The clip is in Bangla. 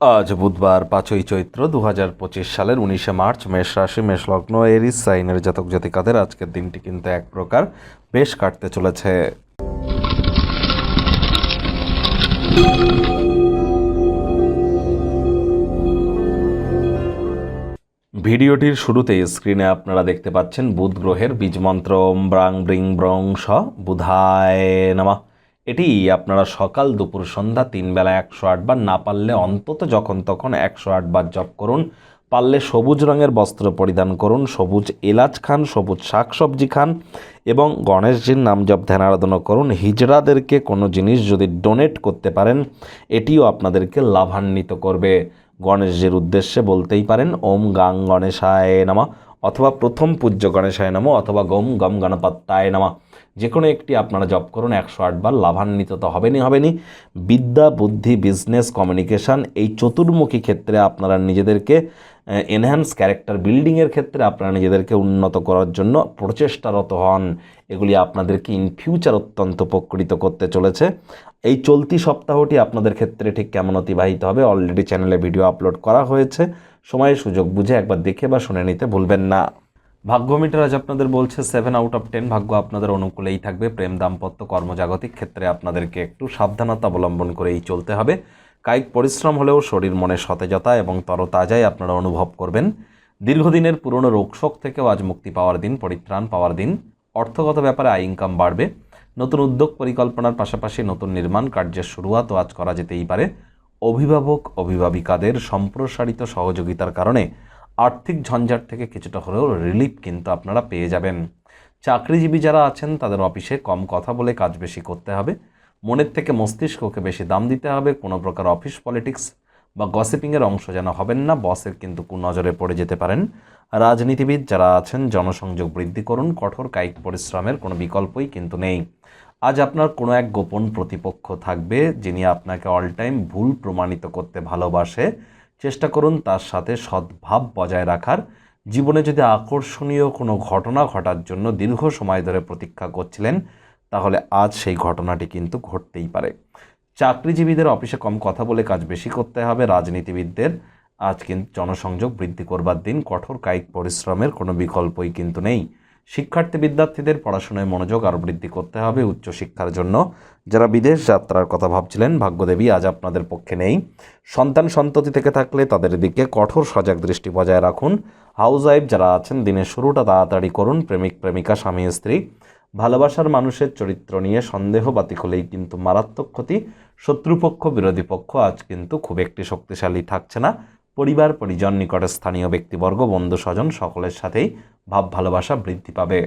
আজ বুধবার পাঁচই চৈত্র দু হাজার পঁচিশ সালের উনিশে মার্চ মেষ রাশি, মেষ লগ্ন, এরিস, সাইনের জাতক জাতিকাদের আজকের দিনটি কিন্তু এক প্রকার বেশ কাটতে চলেছে। ভিডিওটির শুরুতেই স্ক্রিনে আপনারা দেখতে পাচ্ছেন বুধ গ্রহের বীজমন্ত্র ব্রাং ব্রিং ব্রং স বুধায় নামা। এটি আপনারা সকাল দুপুর সন্ধ্যা তিন বেলা একশো আটবার না পারলে অন্তত যখন তখন একশো আটবার জপ করুন। পারলে সবুজ রঙের বস্ত্র পরিধান করুন, সবুজ এলাচ খান, সবুজ শাকসবজি খান এবং গণেশজির নাম জপ ধ্যান আরাধনা করুন। হিজড়াদেরকে কোনো জিনিস যদি ডোনেট করতে পারেন, এটিও আপনাদেরকে লাভান্বিত করবে। গণেশজির উদ্দেশ্যে বলতেই পারেন, ওম গাং গণেশায় নামা অথবা প্রথম পূজ্য গণেশায় নামা অথবা গম গম গণপত্তায় নামা। যে কোনো একটি আপনারা জব করুন, একশো আটবার লাভান্বিত তো হবেনই হবেনি বিদ্যা, বুদ্ধি বিজনেস কমিউনিকেশান এই চতুর্মুখী ক্ষেত্রে আপনারা নিজেদেরকে এনহ্যান্স ক্যারেক্টার বিল্ডিংয়ের ক্ষেত্রে আপনারা নিজেদেরকে উন্নত করার জন্য প্রচেষ্টারত হন। এগুলি আপনাদেরকে ইন ফিউচার অত্যন্ত উপকৃত করতে চলেছে। এই চলতি সপ্তাহটি আপনাদের ক্ষেত্রে ঠিক কেমন অতিবাহিত হবে অলরেডি চ্যানেলে ভিডিও আপলোড করা হয়েছে। সময় সুযোগ বুঝে একবার দেখে বা শুনে নিতে ভুলবেন না। ভাগ্য মিটার আজ আপনাদের বলছে সেভেন আউট অফ টেন ভাগ্য আপনাদের অনুকূলেই থাকবে। প্রেম, দাম্পত্য, কর্মজাগতিক ক্ষেত্রে আপনাদেরকে একটু সাবধানতা অবলম্বন করেই চলতে হবে। কায়িক পরিশ্রম হলেও শরীর মনে সতেজতা এবং তরতাজাই আপনারা অনুভব করবেন। দীর্ঘদিনের পুরনো রোগশোক থেকেও আজ মুক্তি পাওয়ার দিন, পরিত্রাণ পাওয়ার দিন। অর্থগত ব্যাপারে আয় ইনকাম বাড়বে। নতুন উদ্যোগ পরিকল্পনার পাশাপাশি নতুন নির্মাণ কার্যের শুরুয়াতও আজ করা যেতেই পারে। অভিভাবক, অভিভাবিকাদের সম্প্রসারিত সহযোগিতার কারণে আর্থিক ঝঞ্ঝাট থেকে কিছুটা হলেও রিলিফ কিন্তু আপনারা পেয়ে যাবেন। চাকরিজীবী যারা আছেন, তাদের অফিসে কম কথা বলে কাজ বেশি করতে হবে। মনের থেকে মস্তিষ্ককে বেশি দাম দিতে হবে। কোনো প্রকার অফিস পলিটিক্স বা গসিপিংয়ের অংশ যেন হবেন না। বসের কিন্তু কুনজরে পড়ে যেতে পারেন। রাজনীতিবিদ যারা আছেন, জনসংযোগ বৃদ্ধি করুন। কঠোর কায়িক পরিশ্রমের কোনো বিকল্পই কিন্তু নেই। আজ আপনার কোনো এক গোপন প্রতিপক্ষ থাকবে, যিনি আপনাকে অল টাইম ভুল প্রমাণিত করতে ভালোবাসে। চেষ্টা করুন তার সাথে সদ্ভাব বজায় রাখার। জীবনে যদি আকর্ষণীয় কোনো ঘটনা ঘটার জন্য দীর্ঘ সময় ধরে প্রতীক্ষা করছিলেন, তাহলে আজ সেই ঘটনাটি কিন্তু ঘটতেই পারে। চাকরিজীবীদের অফিসে কম কথা বলে কাজ বেশি করতে হবে, রাজনীতিবিদদের। আজ কিন্তু জনসংযোগ বৃদ্ধি করবার দিন, কঠোর কায়িক পরিশ্রমের কোনো বিকল্পই কিন্তু নেই। শিক্ষার্থী বিদ্যার্থীদের পড়াশোনায় মনোযোগ আরও বৃদ্ধি করতে হবে উচ্চশিক্ষার জন্য। যারা বিদেশ যাত্রার কথা ভাবছিলেন, ভাগ্যদেবী আজ আপনাদের পক্ষে নেই। সন্তান সন্ততি থেকে থাকলে তাদের দিকে কঠোর সজাগ দৃষ্টি বজায় রাখুন। হাউস ওয়াইফ যারা আছেন, দিনের শুরুটা তাড়াতাড়ি করুন। প্রেমিক, প্রেমিকা, স্বামী, স্ত্রী। ভালোবাসার মানুষের চরিত্র নিয়ে সন্দেহ বাতিক হলেই কিন্তু মারাত্মক ক্ষতি। শত্রুপক্ষ, বিরোধী পক্ষ আজ কিন্তু খুব একটি শক্তিশালী থাকছে না। পরিবার পরিজন নিকটে স্থানীয় ব্যক্তিবর্গ বন্ধু স্বজন সকলের সাথেই ভাব ভালোবাসা বৃদ্ধি পাবে।